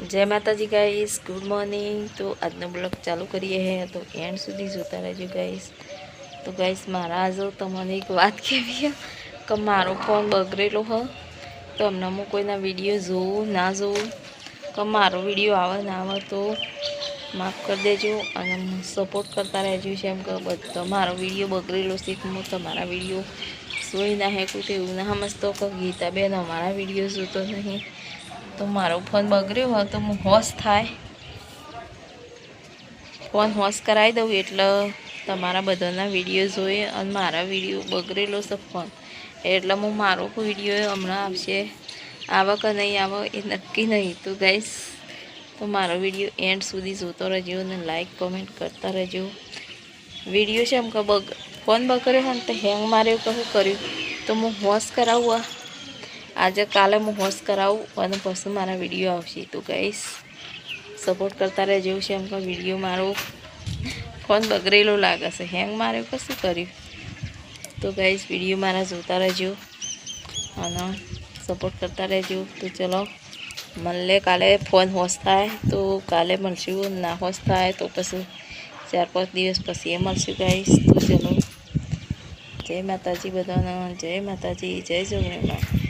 જય માતાજી guys good morning તો આજનો બ્લોગ ચાલુ કરીએ હે, તો એન્ડ સુધી જોતા રહેજો ગાઈસ તો ગાઈસ મારા આજો તમને એક વાત કહેવી કે મારો ફોન બગડેલો હ. તો હમણાં હું કોઈના વીડિયો જોઉં ના જોઉં કે મારો વીડિયો આવે, ના આવે, તો માફ કરી દેજો અને સપોર્ટ કરતા રહેજો છે એમ કે બધો મારો વીડિયો બગડેલો છે હું તમારા વીડિયો જોઈ ના હેકું તો એવું ના સમજતો કે ગીતાબેન અમારા વીડિયો જોતો નહીં. તો મારો ફોન બગડ્યો હોય તો હું હોશ થાય. ફોન હોશ કરાવી દઉં એટલે તમારા બધાના વીડિયો જોઈએ અને મારા વીડિયો બગડેલો છે ફોન. એટલે હું મારો વીડિયો હમણાં આવશે. આવે કે નહીં આવે એ નક્કી નહીં. તો ગાઈશ તો મારો વીડિયો એન્ડ સુધી જોતો રહેજો અને લાઈક કોમેન્ટ કરતા રહેજો. વીડિયો છે એમ કે બગ, ફોન બગડ્યો હોય ને તો હેંગ માર્યો કહું કર્યું? તો હું હોશ કરાવું આ. આજે કાલે હું હોશ કરાવું અને પછી મારા વીડિયો આવશે. તો ગઈશ સપોર્ટ કરતા રહેજો છે એમ કે વીડિયો મારો ફોન બગડેલો લાગે છે. હેંગ માર્યો કે શું કર્યું? તો ગઈશ વીડિયો મારા જોતા રહેજો અને સપોર્ટ કરતા રહેજો. તો ચલો મળે કાલે. ફોન હોશ થાય તો કાલે મળશું. ના હોશ થાય તો પછી ચાર પાંચ દિવસ પછી એ મળશું ગાઈશ તો ચલો, જય માતાજી બધાનો, જય માતાજી, જય જોગણીમાં